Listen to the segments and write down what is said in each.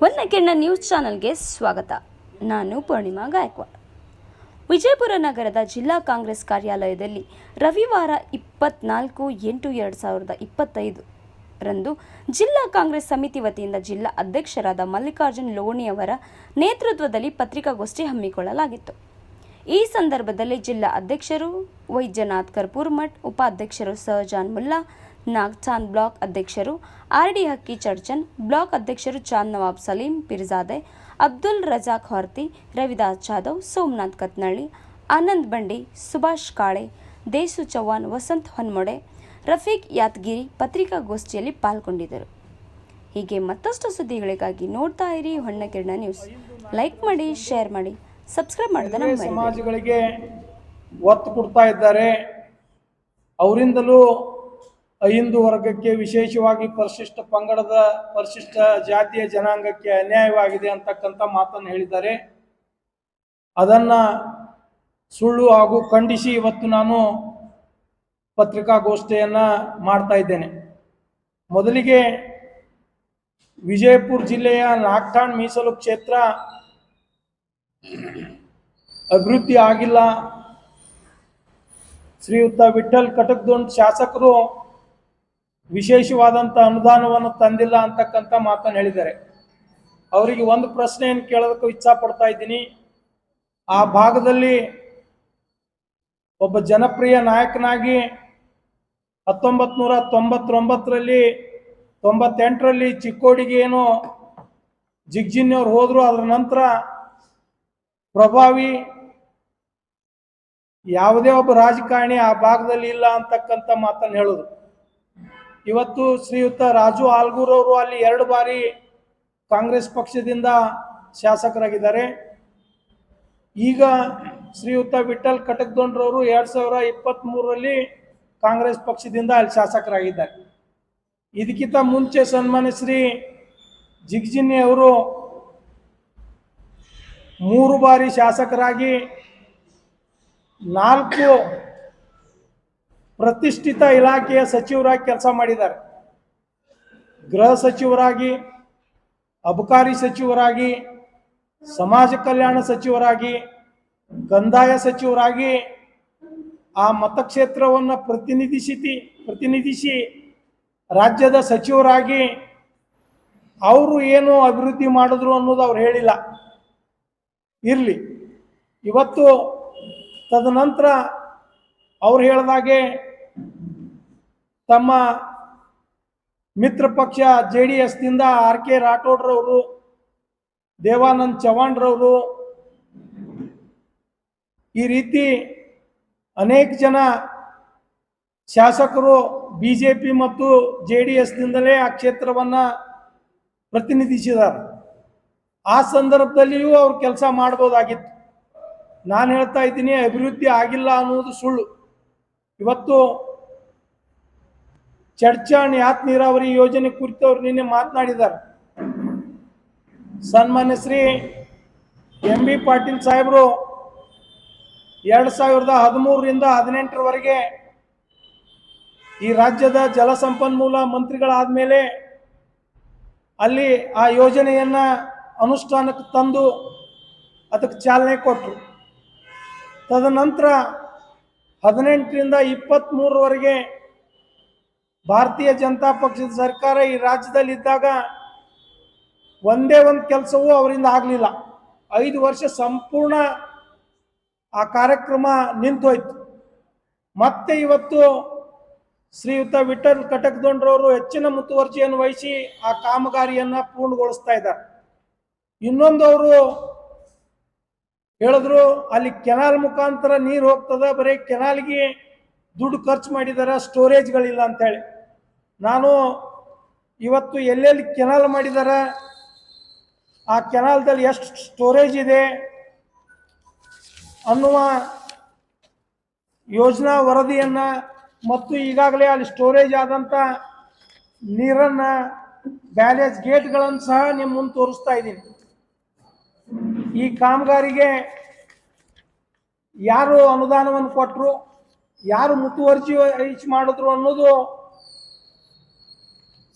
ಹೊನ್ನಕೆಣ್ಣ news ಚಾನೆಲ್ಗೆ ಸ್ವಾಗತ. ನಾನು ಪೂರ್ಣಿಮಾ ಗಾಯಕ್ವಾಡ್. ವಿಜಯಪುರ ನಗರದ ಜಿಲ್ಲಾ ಕಾಂಗ್ರೆಸ್ ಕಾರ್ಯಾಲಯದಲ್ಲಿ ರವಿವಾರ ಇಪ್ಪತ್ನಾಲ್ಕು ಎಂಟು ಎರಡು ಸಾವಿರದ ಇಪ್ಪತ್ತೈದು ರಂದು ಜಿಲ್ಲಾ ಕಾಂಗ್ರೆಸ್ ಸಮಿತಿ ವತಿಯಿಂದ ಜಿಲ್ಲಾ ಅಧ್ಯಕ್ಷರಾದ ಮಲ್ಲಿಕಾರ್ಜುನ್ ಲೋಣಿಯವರ ನೇತೃತ್ವದಲ್ಲಿ ಪತ್ರಿಕಾಗೋಷ್ಠಿ ಹಮ್ಮಿಕೊಳ್ಳಲಾಗಿತ್ತು. ಈ ಸಂದರ್ಭದಲ್ಲಿ ಜಿಲ್ಲಾ ಅಧ್ಯಕ್ಷರು ವೈದ್ಯನಾಥ್ ಕರ್ಪೂರ್ಮಠ್ ಉಪಾಧ್ಯಕ್ಷರು ಸಹಜಾನ್ ಮುಲ್ಲಾ, ನಾಗ್ಚಾಂದ್ ಬ್ಲಾಕ್ ಅಧ್ಯಕ್ಷರು R D Hakki Charchan, block ಅಧ್ಯಕ್ಷರು ಚಾಂದ್ ನವಾಬ್ ಸಲೀಂ, ಪಿರ್ಜಾದೆ ಅಬ್ದುಲ್ ರಜಾಕ್ ಹೊರ್ತಿ ರವಿದಾಸ್ ಜಾಧವ್ ಸೋಮನಾಥ್ ಕತ್ನಳ್ಳಿ ಆನಂದ್ ಬಂಡಿ ಸುಭಾಷ್ ಕಾಳೆ ದೇಸು ಚೌಹಾಣ್ ವಸಂತ್ ಹೊನ್ಮೊಡೆ ರಫೀಕ್ ಯಾತ್ಗಿರಿ ಪತ್ರಿಕಾಗೋಷ್ಠಿಯಲ್ಲಿ ಪಾಲ್ಗೊಂಡಿದ್ದರು. ಹೀಗೆ ಮತ್ತಷ್ಟು ಸುದ್ದಿಗಳಿಗಾಗಿ ನೋಡ್ತಾ ಇರಿ ಹೊನ್ನಕಿರಣ ನ್ಯೂಸ್. ಲೈಕ್ ಮಾಡಿ ಶೇರ್ ಮಾಡಿ ಸಬ್ಸ್ಕ್ರೈಬ್ ಮಾಡಿದ. ಸಮಾಜಗಳಿಗೆ ಒತ್ತು ಕೊಡ್ತಾ ಇದ್ದಾರೆ. ಅವರಿಂದಲೂ ಹಿಂದೂ ವರ್ಗಕ್ಕೆ ವಿಶೇಷವಾಗಿ ಪರಿಶಿಷ್ಟ ಪಂಗಡದ ಪರಿಶಿಷ್ಟ ಜಾತಿಯ ಜನಾಂಗಕ್ಕೆ ಅನ್ಯಾಯವಾಗಿದೆ ಅಂತಕ್ಕಂಥ ಮಾತನ್ನು ಹೇಳಿದ್ದಾರೆ. ಅದನ್ನ ಸುಳ್ಳು ಹಾಗೂ ಖಂಡಿಸಿ ಇವತ್ತು ನಾನು ಪತ್ರಿಕಾಗೋಷ್ಠಿಯನ್ನ ಮಾಡ್ತಾ ಇದ್ದೇನೆ. ಮೊದಲಿಗೆ ವಿಜಯಪುರ ಜಿಲ್ಲೆಯ ನಾಗ್ಠಾಣ್ ಮೀಸಲು ಕ್ಷೇತ್ರ ಅಭಿವೃದ್ಧಿ ಆಗಿಲ್ಲ. ಶ್ರೀಯುತ ವಿಠಲ್ ಕಟಕ್ದೊಂಡ್ ಶಾಸಕರು ವಿಶೇಷವಾದಂಥ ಅನುದಾನವನ್ನು ತಂದಿಲ್ಲ ಅಂತಕ್ಕಂಥ ಮಾತನ್ನು ಹೇಳಿದ್ದಾರೆ. ಅವರಿಗೆ ಒಂದು ಪ್ರಶ್ನೆಯನ್ನು ಕೇಳೋದಕ್ಕೂ ಇಚ್ಛಾ ಪಡ್ತಾ ಇದ್ದೀನಿ. ಆ ಭಾಗದಲ್ಲಿ ಒಬ್ಬ ಜನಪ್ರಿಯ ನಾಯಕನಾಗಿ ಹತ್ತೊಂಬತ್ತು ನೂರ ತೊಂಬತ್ತೊಂಬತ್ತರಲ್ಲಿ ತೊಂಬತ್ತೆಂಟರಲ್ಲಿ ಚಿಕ್ಕೋಡಿಗೆ ಏನು ಜಿಗ್ಜಿನ್ಯವ್ರು ಹೋದ್ರು, ಅದರ ನಂತರ ಪ್ರಭಾವಿ ಯಾವುದೇ ಒಬ್ಬ ರಾಜಕಾರಣಿ ಆ ಭಾಗದಲ್ಲಿ ಇಲ್ಲ ಅಂತಕ್ಕಂಥ ಮಾತನ್ನು ಹೇಳುದು. ಇವತ್ತು ಶ್ರೀಯುತ ರಾಜು ಆಲ್ಗೂರ್ ಅವರು ಅಲ್ಲಿ ಎರಡು ಬಾರಿ ಕಾಂಗ್ರೆಸ್ ಪಕ್ಷದಿಂದ ಶಾಸಕರಾಗಿದ್ದಾರೆ. ಈಗ ಶ್ರೀಯುತ ವಿಠಲ್ ಕಟಕ್ದೊಂಡ್ರವರು ಎರಡ್ ಸಾವಿರ ಇಪ್ಪತ್ತ್ ಮೂರರಲ್ಲಿ ಕಾಂಗ್ರೆಸ್ ಪಕ್ಷದಿಂದ ಅಲ್ಲಿ ಶಾಸಕರಾಗಿದ್ದಾರೆ. ಇದಕ್ಕಿಂತ ಮುಂಚೆ ಸನ್ಮಾನ್ಯ ಶ್ರೀ ಜಿಗ್ಜಿನ್ನಿ ಅವರು ಮೂರು ಬಾರಿ ಶಾಸಕರಾಗಿ ನಾಲ್ಕು ಪ್ರತಿಷ್ಠಿತ ಇಲಾಖೆಯ ಸಚಿವರಾಗಿ ಕೆಲಸ ಮಾಡಿದ್ದಾರೆ. ಗೃಹ ಸಚಿವರಾಗಿ, ಅಬಕಾರಿ ಸಚಿವರಾಗಿ, ಸಮಾಜ ಕಲ್ಯಾಣ ಸಚಿವರಾಗಿ, ಕಂದಾಯ ಸಚಿವರಾಗಿ ಆ ಮತಕ್ಷೇತ್ರವನ್ನು ಪ್ರತಿನಿಧಿಸಿ ಪ್ರತಿನಿಧಿಸಿ ರಾಜ್ಯದ ಸಚಿವರಾಗಿ ಅವರು ಏನು ಅಭಿವೃದ್ಧಿ ಮಾಡಿದ್ರು ಅನ್ನೋದು ಅವ್ರು ಹೇಳಿಲ್ಲ. ಇರಲಿ. ಇವತ್ತು ತದನಂತರ ಅವ್ರು ಹೇಳಿದಾಗೆ ತಮ್ಮ ಮಿತ್ರ ಪಕ್ಷ ಜೆ ಡಿ ಎಸ್ನಿಂದ ಆರ್ ಕೆ ರಾಠೋಡ್ರವರು, ದೇವಾನಂದ್ ರವರು ಈ ರೀತಿ ಅನೇಕ ಜನ ಶಾಸಕರು ಬಿ ಜೆ ಪಿ ಮತ್ತು ಜೆ ಡಿ ಎಸ್ನಿಂದಲೇ ಆ ಕ್ಷೇತ್ರವನ್ನು ಪ್ರತಿನಿಧಿಸಿದ್ದಾರೆ. ಆ ಸಂದರ್ಭದಲ್ಲಿಯೂ ಅವ್ರು ಕೆಲಸ ಮಾಡ್ಬೋದಾಗಿತ್ತು. ನಾನು ಹೇಳ್ತಾ ಇದ್ದೀನಿ, ಅಭಿವೃದ್ಧಿ ಆಗಿಲ್ಲ ಅನ್ನೋದು ಸುಳ್ಳು. ಇವತ್ತು ಚಡ್ಚಾಣ್ ಯಾತ್ ನೀರಾವರಿ ಯೋಜನೆ ಕುರಿತು ಅವರು ನಿನ್ನೆ ಮಾತನಾಡಿದ್ದಾರೆ ಸನ್ಮಾನ್ಯ ಶ್ರೀ ಎಂ ಬಿ ಪಾಟೀಲ್ ಸಾಹೇಬರು ಎರಡು ಸಾವಿರದ ಹದಿಮೂರರಿಂದ ಹದಿನೆಂಟರವರೆಗೆ ಈ ರಾಜ್ಯದ ಜಲಸಂಪನ್ಮೂಲ ಮಂತ್ರಿಗಳಾದ ಮೇಲೆ ಅಲ್ಲಿ ಆ ಯೋಜನೆಯನ್ನ ಅನುಷ್ಠಾನಕ್ಕೆ ತಂದು ಅದಕ್ಕೆ ಚಾಲನೆ ಕೊಟ್ಟರು ತದನಂತರ ಹದಿನೆಂಟರಿಂದ ಇಪ್ಪತ್ತ್ಮೂರವರೆಗೆ ಭಾರತೀಯ ಜನತಾ ಪಕ್ಷದ ಸರ್ಕಾರ ಈ ರಾಜ್ಯದಲ್ಲಿ ಇದ್ದಾಗ ಒಂದೇ ಒಂದು ಕೆಲಸವೂ ಅವರಿಂದ ಆಗಲಿಲ್ಲ. ಐದು ವರ್ಷ ಸಂಪೂರ್ಣ ಆ ಕಾರ್ಯಕ್ರಮ ನಿಂತೋಯ್ತು. ಮತ್ತೆ ಇವತ್ತು ಶ್ರೀಯುತ ವಿಠಲ್ ಕಟಕ್ದೊಂಡ್ರವರು ಹೆಚ್ಚಿನ ಮುತುವರ್ಜಿಯನ್ನು ವಹಿಸಿ ಆ ಕಾಮಗಾರಿಯನ್ನು ಪೂರ್ಣಗೊಳಿಸ್ತಾ ಇದ್ದಾರೆ. ಇನ್ನೊಂದು ಅವರು ಹೇಳಿದ್ರು, ಅಲ್ಲಿ ಕೆನಾಲ್ ಮುಖಾಂತರ ನೀರು ಹೋಗ್ತದ, ಬರೀ ಕೆನಾಲ್ಗೆ ದುಡ್ಡು ಖರ್ಚು ಮಾಡಿದಾರ, ಸ್ಟೋರೇಜ್ಗಳಿಲ್ಲ ಅಂತೇಳಿ ನಾನು ಇವತ್ತು ಎಲ್ಲೆಲ್ಲಿ ಕೆನಾಲ್ ಮಾಡಿದ್ದಾರೆ ಆ ಕೆನಾಲ್ದಲ್ಲಿ ಎಷ್ಟು ಸ್ಟೋರೇಜ್ ಇದೆ ಅನ್ನುವ ಯೋಜನಾ ವರದಿಯನ್ನು ಮತ್ತು ಈಗಾಗಲೇ ಅಲ್ಲಿ ಸ್ಟೋರೇಜ್ ಆದಂಥ ನೀರನ್ನು ಬ್ಯಾರೇಜ್ ಗೇಟ್ಗಳನ್ನು ಸಹ ನಿಮ್ಮ ಮುಂದೆ ತೋರಿಸ್ತಾ ಇದ್ದೀನಿ. ಈ ಕಾಮಗಾರಿಗೆ ಯಾರು ಅನುದಾನವನ್ನು ಕೊಟ್ಟರು ಯಾರು ಮುತುವರ್ಜಿ ಮಾಡಿದ್ರು ಅನ್ನೋದು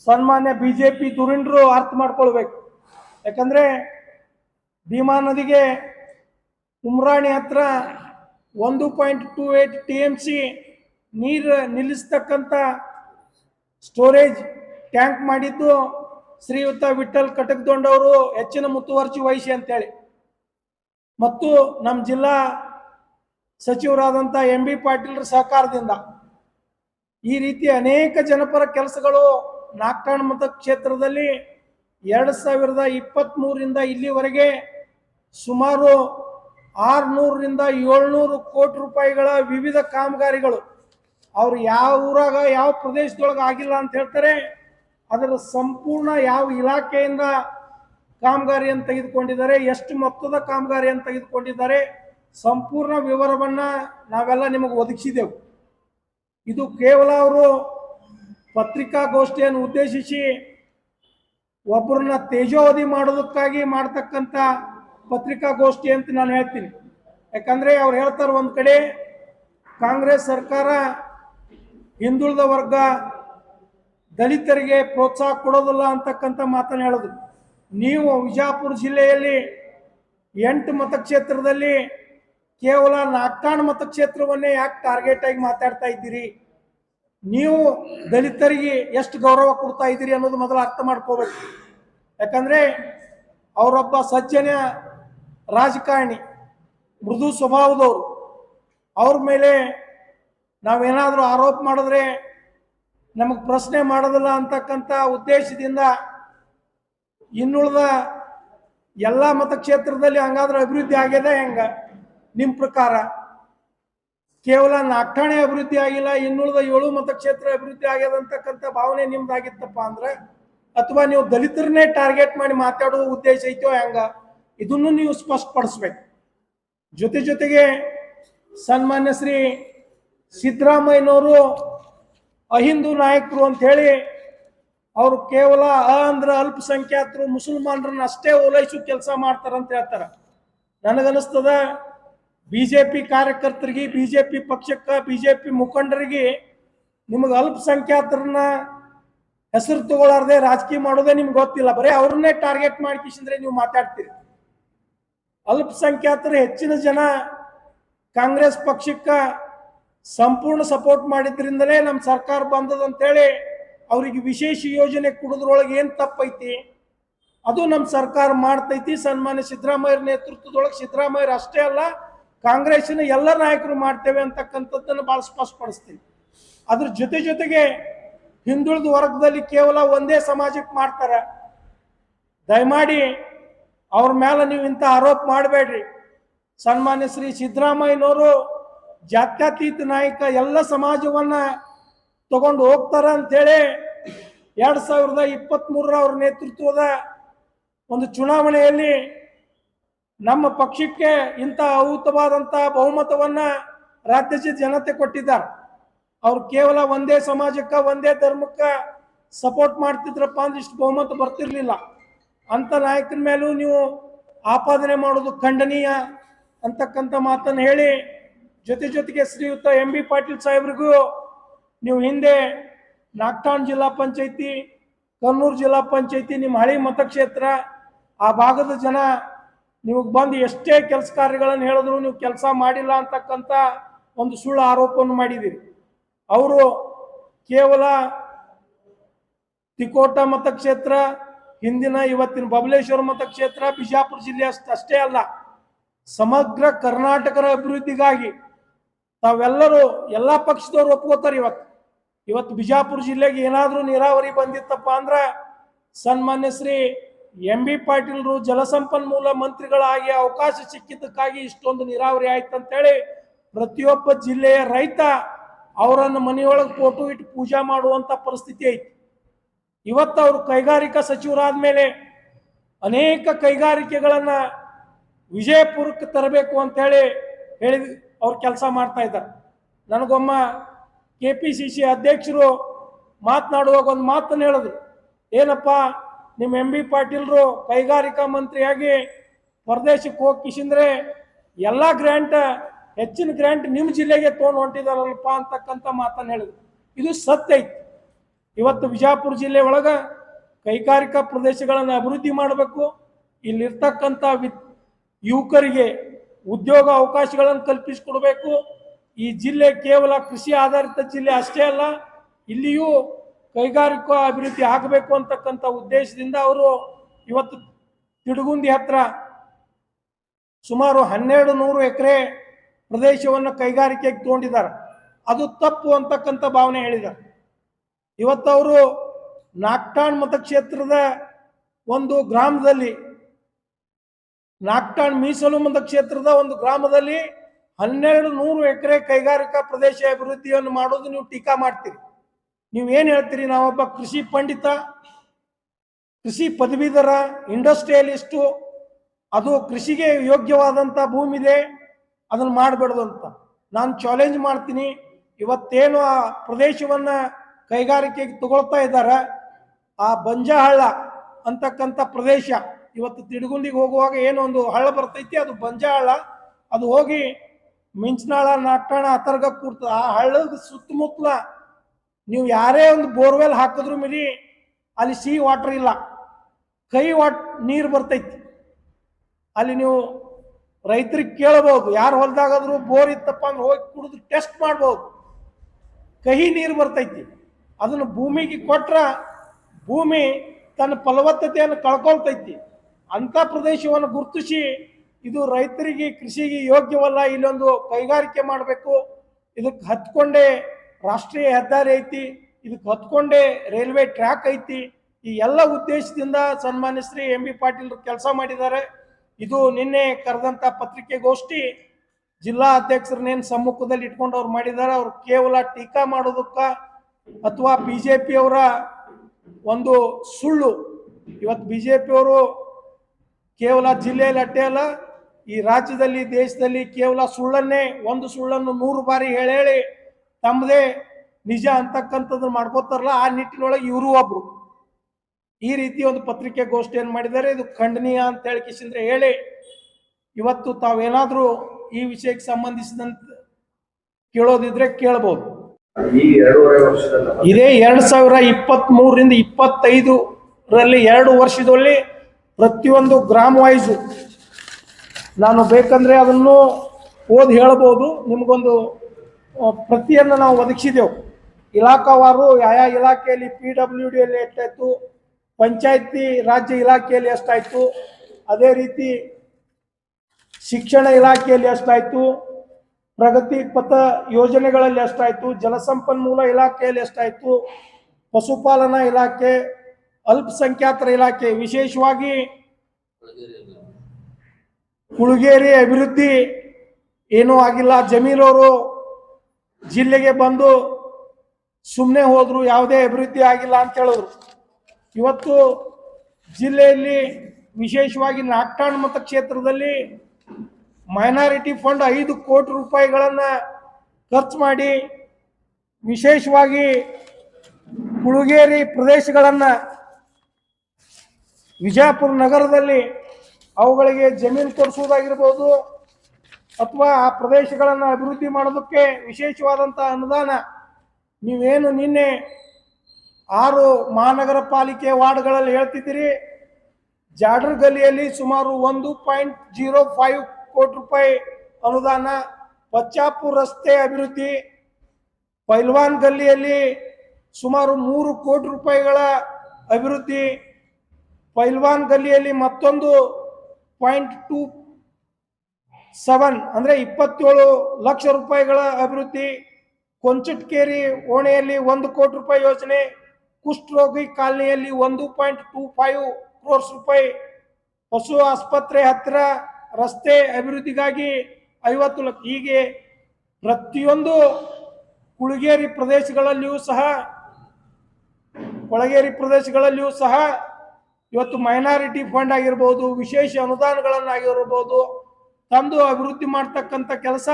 ಸನ್ಮಾನ್ಯ ಬಿ ಜೆ ಪಿ ದುರಿಂಡ್ರು ಅರ್ಥ ಮಾಡ್ಕೊಳ್ಬೇಕು. ಯಾಕಂದ್ರೆ ಭೀಮಾ ನದಿಗೆ ಉಮ್ರಾಣಿ ಹತ್ರ ಒಂದು point two eight T M C ನೀರು ನಿಲ್ಲಿಸ್ತಕ್ಕಂಥ ಸ್ಟೋರೇಜ್ ಟ್ಯಾಂಕ್ ಮಾಡಿದ್ದು ಶ್ರೀಯುತ ವಿಠಲ್ ಕಟಕ್ದೊಂಡವರು ಹೆಚ್ಚಿನ ಮುತುವರ್ಜಿ ವಹಿಸಿ ಅಂತೇಳಿ. ಮತ್ತು ನಮ್ಮ ಜಿಲ್ಲಾ ಸಚಿವರಾದಂಥ ಎಂ ಬಿ ಪಾಟೀಲ್ರ ಸಹಕಾರದಿಂದ ಈ ರೀತಿ ಅನೇಕ ಜನಪರ ಕೆಲಸಗಳು ನಾಗ್ಟಾಣ್ ಮತಕ್ಷೇತ್ರದಲ್ಲಿ ಎರಡು ಸಾವಿರದ ಇಪ್ಪತ್ತ್ಮೂರಿಂದ ಇಲ್ಲಿವರೆಗೆ ಸುಮಾರು ಆರುನೂರರಿಂದ ಏಳ್ನೂರು ಕೋಟಿ ರೂಪಾಯಿಗಳ ವಿವಿಧ ಕಾಮಗಾರಿಗಳು. ಅವ್ರು ಯಾವ ಊರಾಗ, ಯಾವ ಪ್ರದೇಶದೊಳಗೆ ಆಗಿಲ್ಲ ಅಂತ ಹೇಳ್ತಾರೆ. ಅದರ ಸಂಪೂರ್ಣ ಯಾವ ಇಲಾಖೆಯಿಂದ ಕಾಮಗಾರಿಯನ್ನು ತೆಗೆದುಕೊಂಡಿದ್ದಾರೆ, ಎಷ್ಟು ಮೊತ್ತದ ಕಾಮಗಾರಿಯನ್ನು ತೆಗೆದುಕೊಂಡಿದ್ದಾರೆ, ಸಂಪೂರ್ಣ ವಿವರವನ್ನು ನಾವೆಲ್ಲ ನಿಮಗೆ ಒದಗಿಸಿದೆವು. ಇದು ಕೇವಲ ಅವರು ಪತ್ರಿಕಾಗೋಷ್ಠಿಯನ್ನು ಉದ್ದೇಶಿಸಿ ಒಬ್ಬರನ್ನ ತೇಜೋವಧಿ ಮಾಡೋದಕ್ಕಾಗಿ ಮಾಡ್ತಕ್ಕಂಥ ಪತ್ರಿಕಾಗೋಷ್ಠಿ ಅಂತ ನಾನು ಹೇಳ್ತೀನಿ. ಯಾಕಂದ್ರೆ ಅವ್ರು ಹೇಳ್ತಾರೆ ಒಂದು ಕಡೆ, ಕಾಂಗ್ರೆಸ್ ಸರ್ಕಾರ ಹಿಂದುಳಿದ ವರ್ಗ ದಲಿತರಿಗೆ ಪ್ರೋತ್ಸಾಹ ಕೊಡೋದಿಲ್ಲ ಅಂತಕ್ಕಂಥ ಮಾತನ್ನು ಹೇಳೋದು. ನೀವು ವಿಜಾಪುರ ಜಿಲ್ಲೆಯಲ್ಲಿ ಎಂಟು ಮತಕ್ಷೇತ್ರದಲ್ಲಿ ಕೇವಲ ನಾಲ್ಕಾಣ್ ಮತಕ್ಷೇತ್ರವನ್ನೇ ಯಾಕೆ ಟಾರ್ಗೆಟ್ ಆಗಿ ಮಾತಾಡ್ತಾ ಇದ್ದೀರಿ? ನೀವು ದಲಿತರಿಗೆ ಎಷ್ಟು ಗೌರವ ಕೊಡ್ತಾ ಇದ್ದೀರಿ ಅನ್ನೋದು ಮೊದಲು ಅರ್ಥ ಮಾಡ್ಕೋಬೇಕು. ಯಾಕಂದ್ರೆ ಅವರೊಬ್ಬ ಸಜ್ಜನ ರಾಜಕಾರಣಿ, ಮೃದು ಸ್ವಭಾವದವರು. ಅವ್ರ ಮೇಲೆ ನಾವೇನಾದರೂ ಆರೋಪ ಮಾಡಿದ್ರೆ ನಮಗೆ ಪ್ರಶ್ನೆ ಮಾಡೋದಿಲ್ಲ ಅಂತಕ್ಕಂಥ ಉದ್ದೇಶದಿಂದ ಇನ್ನುಳಿದ ಎಲ್ಲ ಮತಕ್ಷೇತ್ರದಲ್ಲಿ ಹಂಗಾದ್ರೆ ಅಭಿವೃದ್ಧಿ ಆಗ್ಯದ ಹೆಂಗ? ನಿಮ್ಮ ಪ್ರಕಾರ? ಕೇವಲ ನಾಲ್ಕಾಣೆ ಅಭಿವೃದ್ಧಿ ಆಗಿಲ್ಲ, ಇನ್ನುಳಿದ ಏಳು ಮತಕ್ಷೇತ್ರ ಅಭಿವೃದ್ಧಿ ಆಗ್ಯದ ಅಂತಕ್ಕಂಥ ಭಾವನೆ ನಿಮ್ದಾಗಿತ್ತಪ್ಪ ಅಂದ್ರೆ, ಅಥವಾ ನೀವು ದಲಿತರನ್ನೇ ಟಾರ್ಗೆಟ್ ಮಾಡಿ ಮಾತಾಡುವ ಉದ್ದೇಶ ಐತೋ ಹೆಂಗ, ಇದನ್ನು ನೀವು ಸ್ಪಷ್ಟಪಡಿಸ್ಬೇಕು. ಜೊತೆ ಜೊತೆಗೆ ಸನ್ಮಾನ್ಯ ಶ್ರೀ ಸಿದ್ದರಾಮಯ್ಯನವರು ಅಹಿಂದು ನಾಯಕರು ಅಂತ ಹೇಳಿ, ಅವರು ಕೇವಲ ಅ ಅಂದ್ರ ಅಲ್ಪಸಂಖ್ಯಾತರು, ಮುಸಲ್ಮಾನರನ್ನ ಅಷ್ಟೇ ಓಲೈಸು ಕೆಲಸ ಮಾಡ್ತಾರಂತ ಹೇಳ್ತಾರೆ. ನನಗನ್ನಿಸ್ತದ ಬಿಜೆಪಿ ಕಾರ್ಯಕರ್ತರಿಗೆ, ಬಿಜೆಪಿ ಪಕ್ಷಕ್ಕೆ, ಬಿಜೆಪಿ ಮುಖಂಡರಿಗೆ ನಿಮಗೆ ಅಲ್ಪಸಂಖ್ಯಾತರನ್ನ ಹೆಸರು ತಗೊಳ್ಳಾರ್ದೆ ರಾಜಕೀಯ ಮಾಡೋದೇ ನಿಮ್ಗೆ ಗೊತ್ತಿಲ್ಲ. ಬರೀ ಅವ್ರನ್ನೇ ಟಾರ್ಗೆಟ್ ಮಾಡ್ಕಿಸಿದ್ರೆ ನೀವು ಮಾತಾಡ್ತೀರಿ. ಅಲ್ಪಸಂಖ್ಯಾತರು ಹೆಚ್ಚಿನ ಜನ ಕಾಂಗ್ರೆಸ್ ಪಕ್ಷಕ್ಕೆ ಸಂಪೂರ್ಣ ಸಪೋರ್ಟ್ ಮಾಡಿದ್ರಿಂದಲೇ ನಮ್ಮ ಸರ್ಕಾರ ಬಂದದಂತೇಳಿ ಅವರಿಗೆ ವಿಶೇಷ ಯೋಜನೆ ಕೊಡೋದ್ರೊಳಗೆ ಏನು ತಪ್ಪೈತಿ? ಅದು ನಮ್ಮ ಸರ್ಕಾರ ಮಾಡ್ತೈತಿ. ಸನ್ಮಾನ್ಯ ಸಿದ್ದರಾಮಯ್ಯ ನೇತೃತ್ವದೊಳಗೆ ಸಿದ್ದರಾಮಯ್ಯ ಅಷ್ಟೇ ಅಲ್ಲ ಕಾಂಗ್ರೆಸ್ಸಿನ ಎಲ್ಲ ನಾಯಕರು ಮಾಡ್ತೇವೆ ಅಂತಕ್ಕಂಥದ್ದನ್ನು ಭಾಳ ಸ್ಪಷ್ಟಪಡಿಸ್ತೀವಿ ಅದ್ರ ಜೊತೆ ಜೊತೆಗೆ ಹಿಂದುಳಿದ ವರ್ಗದಲ್ಲಿ ಕೇವಲ ಒಂದೇ ಸಮಾಜಕ್ಕೆ ಮಾಡ್ತಾರೆ. ದಯಮಾಡಿ ಅವ್ರ ಮೇಲೆ ನೀವು ಇಂಥ ಆರೋಪ ಮಾಡಬೇಡ್ರಿ. ಸನ್ಮಾನ್ಯ ಶ್ರೀ ಸಿದ್ದರಾಮಯ್ಯನವರು ಜಾತ್ಯತೀತ ನಾಯಕ ಎಲ್ಲ ಸಮಾಜವನ್ನ ತಗೊಂಡು ಹೋಗ್ತಾರ ಅಂತೇಳಿ ಎರಡು ಸಾವಿರದ ಇಪ್ಪತ್ತ್ ಮೂರರ ಅವ್ರ ನೇತೃತ್ವದ ಒಂದು ಚುನಾವಣೆಯಲ್ಲಿ ನಮ್ಮ ಪಕ್ಷಕ್ಕೆ ಇಂಥ ಅಹುತವಾದಂಥ ಬಹುಮತವನ್ನ ರಾಜ್ಯದ ಜನತೆ ಕೊಟ್ಟಿದ್ದಾರೆ. ಅವ್ರು ಕೇವಲ ಒಂದೇ ಸಮಾಜಕ್ಕೆ, ಒಂದೇ ಧರ್ಮಕ್ಕೆ ಸಪೋರ್ಟ್ ಮಾಡ್ತಿದ್ರಪ್ಪ ಅಂದ್ರೆ ಇಷ್ಟು ಬಹುಮತ ಬರ್ತಿರ್ಲಿಲ್ಲ. ಅಂತ ನಾಯಕನ ಮೇಲೂ ನೀವು ಆಪಾದನೆ ಮಾಡೋದು ಖಂಡನೀಯ ಅಂತಕ್ಕಂಥ ಮಾತನ್ನು ಹೇಳಿ, ಜೊತೆ ಜೊತೆಗೆ ಶ್ರೀಯುತ ಎಂ ಬಿ ಪಾಟೀಲ್ ಸಾಹೇಬ್ರಿಗೂ ನೀವು ಹಿಂದೆ ನಾಗ್ಟಾಣ್ ಜಿಲ್ಲಾ ಪಂಚಾಯತಿ ಕನ್ನೂರು ಜಿಲ್ಲಾ ಪಂಚಾಯತಿ ನಿಮ್ಮ ಹಳಿ ಮತಕ್ಷೇತ್ರ, ಆ ಭಾಗದ ಜನ ನಿಮಗೆ ಬಂದು ಎಷ್ಟೇ ಕೆಲಸ ಕಾರ್ಯಗಳನ್ನು ಹೇಳಿದ್ರು ನೀವು ಕೆಲಸ ಮಾಡಿಲ್ಲ ಅಂತಕ್ಕಂಥ ಒಂದು ಸುಳ್ಳು ಆರೋಪವನ್ನು ಮಾಡಿದ್ದೀರಿ. ಅವರು ಕೇವಲ ತಿಕೋಟ ಮತಕ್ಷೇತ್ರ, ಹಿಂದಿನ ಇವತ್ತಿನ ಬಬಲೇಶ್ವರ ಮತಕ್ಷೇತ್ರ, ಬಿಜಾಪುರ ಜಿಲ್ಲೆ ಅಷ್ಟ ಅಷ್ಟೇ ಅಲ್ಲ, ಸಮಗ್ರ ಕರ್ನಾಟಕದ ಅಭಿವೃದ್ಧಿಗಾಗಿ ತಾವೆಲ್ಲರೂ ಎಲ್ಲ ಪಕ್ಷದವರು ಒಪ್ಕೋತಾರೆ ಇವತ್ತು. ಇವತ್ತು ಬಿಜಾಪುರ ಜಿಲ್ಲೆಗೆ ಏನಾದರೂ ನೀರಾವರಿ ಬಂದಿತ್ತಪ್ಪ ಅಂದ್ರೆ ಸನ್ಮಾನ್ಯ ಶ್ರೀ ಎಂ ಬಿ ಪಾಟೀಲ್ರು ಜಲಸಂಪನ್ಮೂಲ ಮಂತ್ರಿಗಳಾಗಿ ಅವಕಾಶ ಸಿಕ್ಕಿದ್ದಕ್ಕಾಗಿ ಇಷ್ಟೊಂದು ನೀರಾವರಿ ಆಯ್ತು ಅಂತೇಳಿ ಪ್ರತಿಯೊಬ್ಬ ಜಿಲ್ಲೆಯ ರೈತ ಅವರನ್ನು ಮನೆಯೊಳಗೆ ಫೋಟೋ ಇಟ್ಟು ಪೂಜಾ ಮಾಡುವಂತ ಪರಿಸ್ಥಿತಿ ಐತಿ. ಇವತ್ತು ಅವರು ಕೈಗಾರಿಕಾ ಸಚಿವರಾದ ಮೇಲೆ ಅನೇಕ ಕೈಗಾರಿಕೆಗಳನ್ನ ವಿಜಯಪುರಕ್ಕೆ ತರಬೇಕು ಅಂತೇಳಿ ಹೇಳಿ ಅವ್ರು ಕೆಲಸ ಮಾಡ್ತಾ ಇದ್ದಾರೆ. ನನಗೊಮ್ಮ ಕೆ ಪಿ ಸಿ ಸಿ ಅಧ್ಯಕ್ಷರು ಮಾತನಾಡುವಾಗ ಒಂದು ಮಾತನ್ನು ಹೇಳಿದ್ರು. ಏನಪ್ಪ ನಿಮ್ಮ ಎಂ ಬಿ ಪಾಟೀಲ್ರು ಕೈಗಾರಿಕಾ ಮಂತ್ರಿಯಾಗಿ ಹೊರದೇಶಕ್ಕೆ ಹೋಗಿ ಕಿಶಿಂದ್ರೆ ಎಲ್ಲ ಗ್ರ್ಯಾಂಟ್, ಹೆಚ್ಚಿನ ಗ್ರ್ಯಾಂಟ್ ನಿಮ್ಮ ಜಿಲ್ಲೆಗೆ ತೊಗೊಂಡು ಹೊಂಟಿದಾರಲ್ಪ ಅಂತಕ್ಕಂಥ ಮಾತನ್ನು ಹೇಳಿದ್ರು. ಇದು ಸತ್ಯ ಐತಿ. ಇವತ್ತು ವಿಜಯಪುರ ಜಿಲ್ಲೆ ಒಳಗ ಕೈಗಾರಿಕಾ ಪ್ರದೇಶಗಳನ್ನು ಅಭಿವೃದ್ಧಿ ಮಾಡಬೇಕು. ಇಲ್ಲಿರ್ತಕ್ಕಂಥ ವಿ, ಯುವಕರಿಗೆ ಉದ್ಯೋಗ ಅವಕಾಶಗಳನ್ನು ಕಲ್ಪಿಸಿಕೊಡಬೇಕು. ಈ ಜಿಲ್ಲೆ ಕೇವಲ ಕೃಷಿ ಆಧಾರಿತ ಜಿಲ್ಲೆ ಅಷ್ಟೇ ಅಲ್ಲ, ಇಲ್ಲಿಯೂ ಕೈಗಾರಿಕಾ ಅಭಿವೃದ್ಧಿ ಆಗಬೇಕು ಅಂತಕ್ಕಂಥ ಉದ್ದೇಶದಿಂದ ಅವರು ಇವತ್ತು ತಿಡುಗುಂದಿ ಹತ್ರ ಸುಮಾರು ಹನ್ನೆರಡು ನೂರು ಎಕರೆ ಪ್ರದೇಶವನ್ನು ಕೈಗಾರಿಕೆಗೆ ತಗೊಂಡಿದ್ದಾರೆ. ಅದು ತಪ್ಪು ಅಂತಕ್ಕಂಥ ಭಾವನೆ ಹೇಳಿದ್ದಾರೆ. ಇವತ್ತು ಅವರು ನಾಕ್ಟಾಣ್ ಮತಕ್ಷೇತ್ರದ ಒಂದು ಗ್ರಾಮದಲ್ಲಿ ನಾಕ್ಟಾಣ್ ಮೀಸಲು ಮತಕ್ಷೇತ್ರದ ಒಂದು ಗ್ರಾಮದಲ್ಲಿ ಹನ್ನೆರಡು ನೂರು ಎಕರೆ ಕೈಗಾರಿಕಾ ಪ್ರದೇಶ ಅಭಿವೃದ್ಧಿಯನ್ನು ಮಾಡೋದು ನೀವು ಟೀಕಾ ಮಾಡ್ತೀರಿ. ನೀವು ಏನು ಹೇಳ್ತೀರಿ, ನಾವೊಬ್ಬ ಕೃಷಿ ಪಂಡಿತ, ಕೃಷಿ ಪದವೀಧರ, ಇಂಡಸ್ಟ್ರಿಯಲಿಸ್ಟು, ಅದು ಕೃಷಿಗೆ ಯೋಗ್ಯವಾದಂಥ ಭೂಮಿ ಇದೆ ಅದನ್ನು ಮಾಡಬಾರ್ದು ಅಂತ. ನಾನು ಚಾಲೆಂಜ್ ಮಾಡ್ತೀನಿ, ಇವತ್ತೇನು ಆ ಪ್ರದೇಶವನ್ನ ಕೈಗಾರಿಕೆಗೆ ತಗೊಳ್ತಾ ಇದ್ದಾರೆ ಆ ಬಂಜಾಹಳ್ಳ ಅಂತಕ್ಕಂಥ ಪ್ರದೇಶ, ಇವತ್ತು ತಿಡುಗುಂದಿಗೆ ಹೋಗುವಾಗ ಏನೋ ಒಂದು ಹಳ್ಳ ಬರ್ತೈತಿ, ಅದು ಬಂಜಾಹಳ್ಳ, ಅದು ಹೋಗಿ ಮಿಂಚನಾಳ ನಾಟ್ಟಾಣ ಅತರ್ಗ ಕೂರ್ತದೆ ಆ ಹಳ್ಳದ ಸುತ್ತಮುತ್ತಲ ನೀವು ಯಾರೇ ಒಂದು ಬೋರ್ವೆಲ್ ಹಾಕಿದ್ರು ಮಿರಿ ಅಲ್ಲಿ ಸಿ ವಾಟರ್ ಇಲ್ಲ. ಕೈ ವಾಟ್, ನೀರು ಬರ್ತೈತಿ. ಅಲ್ಲಿ ನೀವು ರೈತರಿಗೆ ಕೇಳಬಹುದು ಯಾರು ಹೊಲದಾಗಾದ್ರೂ ಬೋರ್ ಇತ್ತಪ್ಪ ಅಂದ್ರೆ ಹೋಗಿ ಕುಡಿದು ಟೆಸ್ಟ್ ಮಾಡ್ಬೋದು. ಕಹಿ ನೀರು ಬರ್ತೈತಿ. ಅದನ್ನು ಭೂಮಿಗೆ ಕೊಟ್ರ ಭೂಮಿ ತನ್ನ ಫಲವತ್ತತೆಯನ್ನು ಕಳ್ಕೊಳ್ತೈತಿ. ಅಂಥ ಪ್ರದೇಶವನ್ನು ಗುರುತಿಸಿ ಇದು ರೈತರಿಗೆ ಕೃಷಿಗೆ ಯೋಗ್ಯವಲ್ಲ, ಇಲ್ಲೊಂದು ಕೈಗಾರಿಕೆ ಮಾಡಬೇಕು. ಇದಕ್ಕೆ ಹತ್ಕೊಂಡೇ ರಾಷ್ಟ್ರೀಯ ಹೆದ್ದಾರಿ ಐತಿ ಇದಕ್ಕೆ ಹೊತ್ಕೊಂಡೇ ರೈಲ್ವೆ ಟ್ರ್ಯಾಕ್ ಐತಿ. ಈ ಎಲ್ಲ ಉದ್ದೇಶದಿಂದ ಸನ್ಮಾನ್ಯ ಶ್ರೀ ಎಂ ಬಿ ಪಾಟೀಲ್ ಕೆಲಸ ಮಾಡಿದ್ದಾರೆ. ಇದು ನಿನ್ನೆ ಕರೆದಂತ ಪತ್ರಿಕೆಗೋಷ್ಠಿ ಜಿಲ್ಲಾ ಅಧ್ಯಕ್ಷರನ್ನೇನು ಸಮ್ಮುಖದಲ್ಲಿ ಇಟ್ಕೊಂಡು ಅವ್ರು ಮಾಡಿದ್ದಾರೆ. ಅವ್ರು ಕೇವಲ ಟೀಕಾ ಮಾಡೋದಕ್ಕ ಅಥವಾ ಬಿ ಜೆ ಪಿಯವರ ಒಂದು ಸುಳ್ಳು. ಇವತ್ತು ಬಿ ಜೆ ಪಿಯವರು ಕೇವಲ ಜಿಲ್ಲೆಯಲ್ಲಿ ಅಷ್ಟೇ ಅಲ್ಲ, ಈ ರಾಜ್ಯದಲ್ಲಿ, ದೇಶದಲ್ಲಿ ಕೇವಲ ಸುಳ್ಳನ್ನೇ, ಒಂದು ಸುಳ್ಳನ್ನು ನೂರು ಬಾರಿ ಹೇಳಿ ತಮ್ಮದೇ ನಿಜ ಅಂತಕ್ಕಂಥದ್ದು ಮಾಡ್ಕೋತಾರಲ್ಲ ಆ ನಿಟ್ಟಿನೊಳಗೆ ಇವರು ಒಬ್ರು. ಈ ರೀತಿ ಒಂದು ಪತ್ರಿಕೆ ಏನು ಮಾಡಿದ್ದಾರೆ ಇದು ಖಂಡನೀಯ ಅಂತ ಹೇಳಿ ಕಿಶಿಂದ್ರೆ ಹೇಳಿ ಇವತ್ತು ತಾವೇನಾದರೂ ಈ ವಿಷಯಕ್ಕೆ ಸಂಬಂಧಿಸಿದಂತೆ ಕೇಳೋದಿದ್ರೆ ಕೇಳ್ಬೋದು. ಇದೇ ಎರಡು ಸಾವಿರ ಇಪ್ಪತ್ತ್ ಮೂರರಿಂದ ಇಪ್ಪತ್ತೈದರಲ್ಲಿ ಎರಡು ವರ್ಷದಲ್ಲಿ ಪ್ರತಿಯೊಂದು ಗ್ರಾಮ ವೈಸು ನಾನು ಬೇಕಂದ್ರೆ ಅದನ್ನು ಓದಿ ಹೇಳ್ಬೋದು ನಿಮಗೊಂದು ಪ್ರತಿಯನ್ನು ನಾವು ಒದಗಿಸಿದೆವು. ಇಲಾಖಾವಾರು ಯಾವ ಇಲಾಖೆಯಲ್ಲಿ ಪಿ ಡಬ್ಲ್ಯೂ ಡಿಯಲ್ಲಿ ಎಷ್ಟಾಯಿತು ಪಂಚಾಯತಿ ರಾಜ್ಯ ಇಲಾಖೆಯಲ್ಲಿ ಎಷ್ಟಾಯಿತು ಅದೇ ರೀತಿ ಶಿಕ್ಷಣ ಇಲಾಖೆಯಲ್ಲಿ ಎಷ್ಟಾಯಿತು ಪ್ರಗತಿ ಪಥ ಯೋಜನೆಗಳಲ್ಲಿ ಎಷ್ಟಾಯಿತು ಜಲಸಂಪನ್ಮೂಲ ಇಲಾಖೆಯಲ್ಲಿ ಎಷ್ಟಾಯಿತು ಪಶುಪಾಲನಾ ಇಲಾಖೆ ಅಲ್ಪಸಂಖ್ಯಾತರ ಇಲಾಖೆ ವಿಶೇಷವಾಗಿ ಕುಳಗೇರಿ ಅಭಿವೃದ್ಧಿ ಏನೂ ಆಗಿಲ್ಲ. ಜಮೀರವರು ಜಿಲ್ಲೆಗೆ ಬಂದು ಸುಮ್ಮನೆ ಹೋದರು, ಯಾವುದೇ ಅಭಿವೃದ್ಧಿ ಆಗಿಲ್ಲ ಅಂತ ಹೇಳಿದ್ರು ಇವತ್ತು ಜಿಲ್ಲೆಯಲ್ಲಿ ವಿಶೇಷವಾಗಿ ನಾಗ್ಟಾಣ್ ಮತಕ್ಷೇತ್ರದಲ್ಲಿ ಮೈನಾರಿಟಿ ಫಂಡ್ ಐದು ಕೋಟಿ ರೂಪಾಯಿಗಳನ್ನು ಖರ್ಚು ಮಾಡಿ ವಿಶೇಷವಾಗಿ ಕುಳುಗೇರಿ ಪ್ರದೇಶಗಳನ್ನು ವಿಜಯಪುರ ನಗರದಲ್ಲಿ ಅವುಗಳಿಗೆ ಜಮೀನು ಕೊಡಿಸುವುದಾಗಿರ್ಬೋದು ಅಥವಾ ಆ ಪ್ರದೇಶಗಳನ್ನು ಅಭಿವೃದ್ಧಿ ಮಾಡೋದಕ್ಕೆ ವಿಶೇಷವಾದಂಥ ಅನುದಾನ. ನೀವೇನು ನಿನ್ನೆ ಆರು ಮಹಾನಗರ ಪಾಲಿಕೆ ವಾರ್ಡ್ಗಳಲ್ಲಿ ಹೇಳ್ತಿದ್ದೀರಿ. ಜಾಡರ್ ಗಲ್ಲಿಯಲ್ಲಿ ಸುಮಾರು ಒಂದು ಪಾಯಿಂಟ್ ಜೀರೋ ಫೈವ್ ಕೋಟಿ ರೂಪಾಯಿ ಅನುದಾನ. ಬಚ್ಚಾಪುರ್ ರಸ್ತೆ ಅಭಿವೃದ್ಧಿ. ಪೈಲ್ವಾನ್ ಗಲ್ಲಿಯಲ್ಲಿ ಸುಮಾರು ಮೂರು ಕೋಟಿ ರೂಪಾಯಿಗಳ ಅಭಿವೃದ್ಧಿ. ಪೈಲ್ವಾನ್ ಗಲ್ಲಿಯಲ್ಲಿ ಮತ್ತೊಂದು ಪಾಯಿಂಟ್ ಟೂ ಸೆವೆನ್ ಅಂದರೆ ಇಪ್ಪತ್ತೇಳು ಲಕ್ಷ ರೂಪಾಯಿಗಳ ಅಭಿವೃದ್ಧಿ ಕೊಂಚಟ್ಕೇರಿ ಓಣೆಯಲ್ಲಿ ಒಂದು ಕೋಟಿ ರೂಪಾಯಿ ಯೋಜನೆ, ಕುಷ್ಠರೋಗಿ ಕಾಲನಿಯಲ್ಲಿ ಒಂದು ಪಾಯಿಂಟ್ ಟೂ ಫೈವ್ ಕ್ರೋರ್ಸ್ ರೂಪಾಯಿ, ಪಶು ಆಸ್ಪತ್ರೆ ಹತ್ತಿರ ರಸ್ತೆ ಅಭಿವೃದ್ಧಿಗಾಗಿ ಐವತ್ತು ಲಕ್ಷ. ಹೀಗೆ ಪ್ರತಿಯೊಂದು ಕುಳಗೇರಿ ಪ್ರದೇಶಗಳಲ್ಲಿಯೂ ಸಹ, ಕೊಳಗೇರಿ ಪ್ರದೇಶಗಳಲ್ಲಿಯೂ ಸಹ ಇವತ್ತು ಮೈನಾರಿಟಿ ಫಂಡ್ ಆಗಿರ್ಬೋದು, ವಿಶೇಷ ಅನುದಾನಗಳನ್ನಾಗಿರ್ಬೋದು ತಂದು ಅಭಿವೃದ್ಧಿ ಮಾಡ್ತಕ್ಕಂಥ ಕೆಲಸ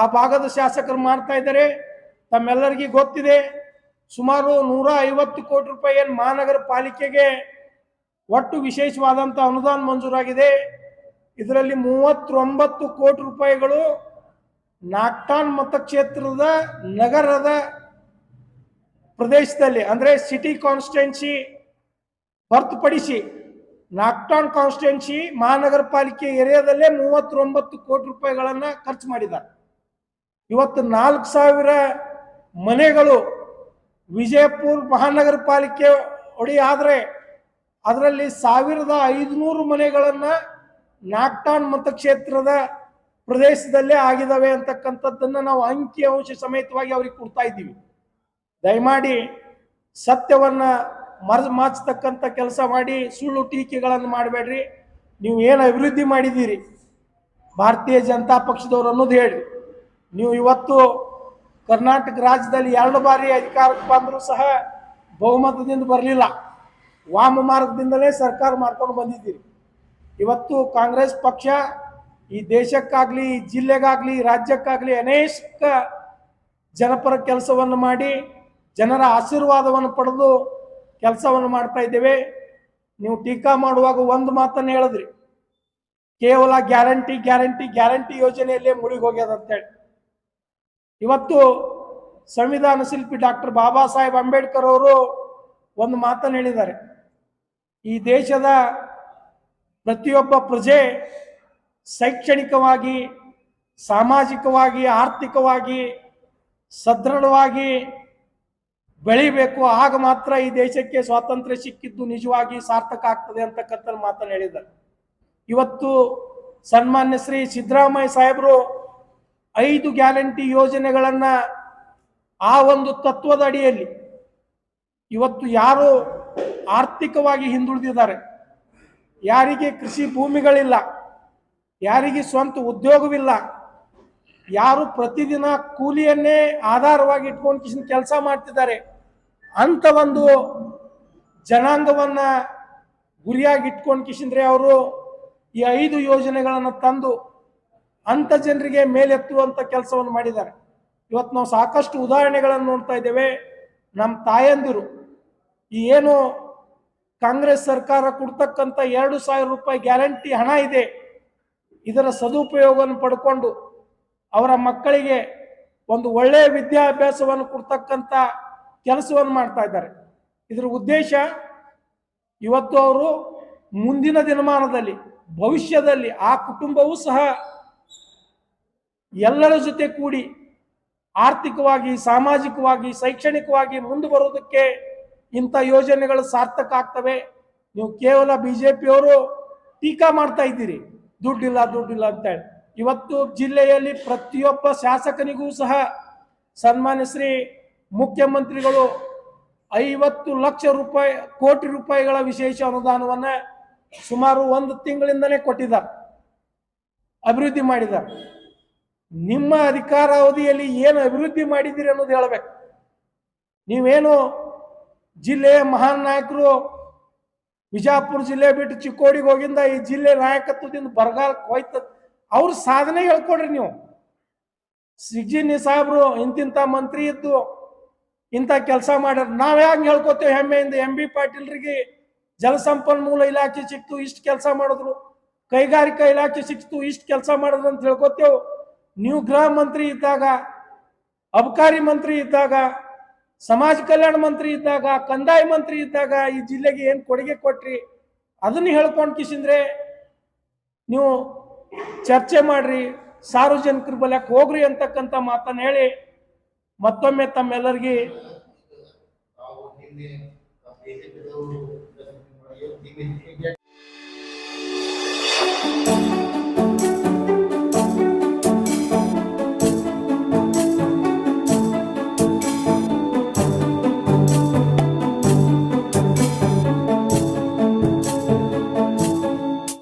ಆ ಭಾಗದ ಶಾಸಕರು ಮಾಡ್ತಾ ಇದ್ದಾರೆ. ತಮ್ಮೆಲ್ಲರಿಗೂ ಗೊತ್ತಿದೆ, ಸುಮಾರು ನೂರ ಐವತ್ತು ಕೋಟಿ ರೂಪಾಯಿ ಏನು ಮಹಾನಗರ ಪಾಲಿಕೆಗೆ ಒಟ್ಟು ವಿಶೇಷವಾದಂಥ ಅನುದಾನ ಮಂಜೂರಾಗಿದೆ. ಇದರಲ್ಲಿ ಮೂವತ್ತೊಂಬತ್ತು ಕೋಟಿ ರೂಪಾಯಿಗಳು ನಾಕ್ಟಾನ್ ಮತಕ್ಷೇತ್ರದ ನಗರದ ಪ್ರದೇಶದಲ್ಲಿ, ಅಂದರೆ ಸಿಟಿ ಕಾನ್ಸ್ಟೆನ್ಸಿ ಹೊರತುಪಡಿಸಿ ನಾಗ್ಟಾನ್ ಕಾನ್ಸ್ಟಿಟ್ಯೂನ್ಸಿ ಮಹಾನಗರ ಪಾಲಿಕೆ ಏರಿಯಾದಲ್ಲೇ ಮೂವತ್ತೊಂಬತ್ತು ಕೋಟಿ ರೂಪಾಯಿಗಳನ್ನ ಖರ್ಚು ಮಾಡಿದ್ದಾರೆ ಇವತ್ತು ನಾಲ್ಕು ಸಾವಿರ ಮನೆಗಳು ವಿಜಯಪುರ ಮಹಾನಗರ ಪಾಲಿಕೆ ಒಡಿ ಆದರೆ ಅದರಲ್ಲಿ ಸಾವಿರದ ಐದುನೂರು ಮನೆಗಳನ್ನ ನಾಕ್ಟಾನ್ ಮತಕ್ಷೇತ್ರದ ಪ್ರದೇಶದಲ್ಲೇ ಆಗಿದಾವೆ ಅಂತಕ್ಕಂಥದ್ದನ್ನ ನಾವು ಅಂಕಿ ಅಂಶ ಸಮೇತವಾಗಿ ಅವ್ರಿಗೆ ಕೊಡ್ತಾ ಇದ್ದೀವಿ. ದಯಮಾಡಿ ಸತ್ಯವನ್ನ ಮರೆದು ಮಾಚ್ತಕ್ಕಂಥ ಕೆಲಸ ಮಾಡಿ ಸುಳ್ಳು ಟೀಕೆಗಳನ್ನು ಮಾಡಬೇಡ್ರಿ. ನೀವು ಏನು ಅಭಿವೃದ್ಧಿ ಮಾಡಿದ್ದೀರಿ? ಭಾರತೀಯ ಜನತಾ ಪಕ್ಷದವರು ಅನ್ನೋದು ಹೇಳಿ. ನೀವು ಇವತ್ತು ಕರ್ನಾಟಕ ರಾಜ್ಯದಲ್ಲಿ ಎರಡು ಬಾರಿ ಅಧಿಕಾರಕ್ಕೆ ಬಂದರೂ ಸಹ ಬಹುಮತದಿಂದ ಬರಲಿಲ್ಲ. ವಾಮ ಮಾರ್ಗದಿಂದಲೇ ಸರ್ಕಾರ ಮಾಡ್ಕೊಂಡು ಬಂದಿದ್ದೀರಿ. ಇವತ್ತು ಕಾಂಗ್ರೆಸ್ ಪಕ್ಷ ಈ ದೇಶಕ್ಕಾಗಲಿ, ಈ ಜಿಲ್ಲೆಗಾಗಲಿ ರಾಜ್ಯಕ್ಕಾಗಲಿ ಅನೇಕ ಜನಪರ ಕೆಲಸವನ್ನು ಮಾಡಿ ಜನರ ಆಶೀರ್ವಾದವನ್ನು ಪಡೆದು ಕೆಲಸವನ್ನು ಮಾಡ್ತಾ ಇದ್ದೇವೆ. ನೀವು ಟೀಕಾ ಮಾಡುವಾಗ ಒಂದು ಮಾತನ್ನು ಹೇಳಿದ್ರಿ. ಕೇವಲ ಗ್ಯಾರಂಟಿ ಗ್ಯಾರಂಟಿ ಗ್ಯಾರಂಟಿ ಯೋಜನೆಯಲ್ಲೇ ಮುಳುಗಿ ಹೋಗ್ಯದ ಅಂತೇಳಿ. ಇವತ್ತು ಸಂವಿಧಾನ ಶಿಲ್ಪಿ ಡಾಕ್ಟರ್ ಬಾಬಾ ಸಾಹೇಬ್ ಅಂಬೇಡ್ಕರ್ ಅವರು ಒಂದು ಮಾತನ್ನು ಹೇಳಿದ್ದಾರೆ. ಈ ದೇಶದ ಪ್ರತಿಯೊಬ್ಬ ಪ್ರಜೆ ಶೈಕ್ಷಣಿಕವಾಗಿ, ಸಾಮಾಜಿಕವಾಗಿ, ಆರ್ಥಿಕವಾಗಿ ಸದೃಢವಾಗಿ ಬೆಳಿಬೇಕು, ಆಗ ಮಾತ್ರ ಈ ದೇಶಕ್ಕೆ ಸ್ವಾತಂತ್ರ್ಯ ಸಿಕ್ಕಿದ್ದು ನಿಜವಾಗಿ ಸಾರ್ಥಕ ಆಗ್ತದೆ ಅಂತಕ್ಕಂಥ ಮಾತನ್ನು ಹೇಳಿದ್ದಾರೆ. ಇವತ್ತು ಸನ್ಮಾನ್ಯ ಶ್ರೀ ಸಿದ್ದರಾಮಯ್ಯ ಸಾಹೇಬರು ಐದು ಗ್ಯಾರಂಟಿ ಯೋಜನೆಗಳನ್ನ ಆ ಒಂದು ತತ್ವದ ಅಡಿಯಲ್ಲಿ ಇವತ್ತು ಯಾರು ಆರ್ಥಿಕವಾಗಿ ಹಿಂದುಳಿದಿದ್ದಾರೆ, ಯಾರಿಗೆ ಕೃಷಿ ಭೂಮಿಗಳಿಲ್ಲ, ಯಾರಿಗೆ ಸ್ವಂತ ಉದ್ಯೋಗವಿಲ್ಲ, ಯಾರು ಪ್ರತಿದಿನ ಕೂಲಿಯನ್ನೇ ಆಧಾರವಾಗಿ ಇಟ್ಕೊಂಡು ಕೆಲಸ ಮಾಡ್ತಿದ್ದಾರೆ ಅಂತ ಒಂದು ಜನಾಂಗವನ್ನ ಗುರಿಯಾಗಿ ಇಟ್ಕೊಂಡು ಕಿಶಿಂದ್ರೆ ಅವರು ಈ ಐದು ಯೋಜನೆಗಳನ್ನು ತಂದು ಅಂತ ಜನರಿಗೆ ಮೇಲೆತ್ತುವಂಥ ಕೆಲಸವನ್ನು ಮಾಡಿದ್ದಾರೆ. ಇವತ್ತು ನಾವು ಸಾಕಷ್ಟು ಉದಾಹರಣೆಗಳನ್ನು ನೋಡ್ತಾ ಇದ್ದೇವೆ. ನಮ್ಮ ತಾಯಂದಿರು ಈ ಏನು ಕಾಂಗ್ರೆಸ್ ಸರ್ಕಾರ ಕೊಡ್ತಕ್ಕಂಥ ಎರಡು ಸಾವಿರ ರೂಪಾಯಿ ಗ್ಯಾರಂಟಿ ಹಣ ಇದೆ. ಇದರ ಸದುಪಯೋಗವನ್ನು ಪಡ್ಕೊಂಡು ಅವರ ಮಕ್ಕಳಿಗೆ ಒಂದು ಒಳ್ಳೆಯ ವಿದ್ಯಾಭ್ಯಾಸವನ್ನು ಕೊಡ್ತಕ್ಕಂಥ ಕೆಲಸವನ್ನು ಮಾಡ್ತಾ ಇದ್ದಾರೆ. ಇದರ ಉದ್ದೇಶ ಇವತ್ತು ಅವರು ಮುಂದಿನ ದಿನಮಾನದಲ್ಲಿ, ಭವಿಷ್ಯದಲ್ಲಿ ಆ ಕುಟುಂಬವೂ ಸಹ ಎಲ್ಲರ ಜೊತೆ ಕೂಡಿ ಆರ್ಥಿಕವಾಗಿ, ಸಾಮಾಜಿಕವಾಗಿ, ಶೈಕ್ಷಣಿಕವಾಗಿ ಮುಂದೆ ಬರೋದಕ್ಕೆ ಇಂಥ ಯೋಜನೆಗಳು ಸಾರ್ಥಕ ಆಗ್ತವೆ. ನೀವು ಕೇವಲ ಬಿ ಜೆ ಪಿಯವರು ಟೀಕಾ ಮಾಡ್ತಾ ಇದ್ದೀರಿ. ದುಡ್ಡಿಲ್ಲ ದುಡ್ಡಿಲ್ಲ ಅಂತೇಳಿ. ಇವತ್ತು ಜಿಲ್ಲೆಯಲ್ಲಿ ಪ್ರತಿಯೊಬ್ಬ ಶಾಸಕನಿಗೂ ಸಹ ಸನ್ಮಾನ್ಯ ಶ್ರೀ ಮುಖ್ಯಮಂತ್ರಿಗಳು ಐವತ್ತು ಲಕ್ಷ ರೂಪಾಯಿ, ಕೋಟಿ ರೂಪಾಯಿಗಳ ವಿಶೇಷ ಅನುದಾನವನ್ನ ಸುಮಾರು ಒಂದು ತಿಂಗಳಿಂದಲೇ ಕೊಟ್ಟಿದ್ದಾರೆ, ಅಭಿವೃದ್ಧಿ ಮಾಡಿದ್ದಾರೆ. ನಿಮ್ಮ ಅಧಿಕಾರಾವಧಿಯಲ್ಲಿ ಏನು ಅಭಿವೃದ್ಧಿ ಮಾಡಿದ್ದೀರಿ ಅನ್ನೋದು ಹೇಳಬೇಕು. ನೀವೇನು ಜಿಲ್ಲೆಯ ಮಹಾನ್ ನಾಯಕರು, ಬಿಜಾಪುರ ಜಿಲ್ಲೆ ಬಿಟ್ಟು ಚಿಕ್ಕೋಡಿಗೆ ಹೋಗಿಂದ ಈ ಜಿಲ್ಲೆ ನಾಯಕತ್ವದಿಂದ ಬರಗಾಲಕ್ಕೆ ಹೋಯ್ತ, ಅವ್ರ ಸಾಧನೆ ಹೇಳ್ಕೊಡ್ರಿ ನೀವು. ಸಿಗ್ಜಿನಿ ಸಾಹೇಬ್ರು ಇಂತಿಂತ ಮಂತ್ರಿ ಇದ್ದು ಇಂಥ ಕೆಲಸ ಮಾಡ್ಯಾರ. ನಾವ್ ಹೆಂಗೆ ಹೇಳ್ಕೊತೇವೆ, ಹೆಮ್ಮೆಯಿಂದ ಎಂ ಬಿ ಪಾಟೀಲ್ರಿಗೆ ಜಲಸಂಪನ್ಮೂಲ ಇಲಾಖೆ ಸಿಕ್ತು, ಇಷ್ಟು ಕೆಲಸ ಮಾಡಿದ್ರು. ಕೈಗಾರಿಕಾ ಇಲಾಖೆ ಸಿಕ್ತು, ಇಷ್ಟು ಕೆಲಸ ಮಾಡಿದ್ರು ಅಂತ ಹೇಳ್ಕೊತೇವೆ. ನೀವು ಗೃಹ ಮಂತ್ರಿ ಇದ್ದಾಗ, ಅಬಕಾರಿ ಮಂತ್ರಿ ಇದ್ದಾಗ, ಸಮಾಜ ಕಲ್ಯಾಣ ಮಂತ್ರಿ ಇದ್ದಾಗ, ಕಂದಾಯ ಮಂತ್ರಿ ಇದ್ದಾಗ ಈ ಜಿಲ್ಲೆಗೆ ಏನು ಕೊಡುಗೆ ಕೊಟ್ರಿ? ಅದನ್ನ ಹೇಳ್ಕೊಂಡು ಕಿಸಿಂದ್ರೆ ನೀವು ಚರ್ಚೆ ಮಾಡ್ರಿ, ಸಾರ್ವಜನಿಕರ ಬಲಕ್ಕೆ ಹೋಗ್ರಿ ಅಂತಕ್ಕಂಥ ಮಾತನ್ನು ಹೇಳಿ ಮತ್ತೊಮ್ಮೆ ತಮ್ಮೆಲ್ಲರಿಗೆ ನಾವು ನಿನ್ನೆ ಬಿಜೆಪಿದವರು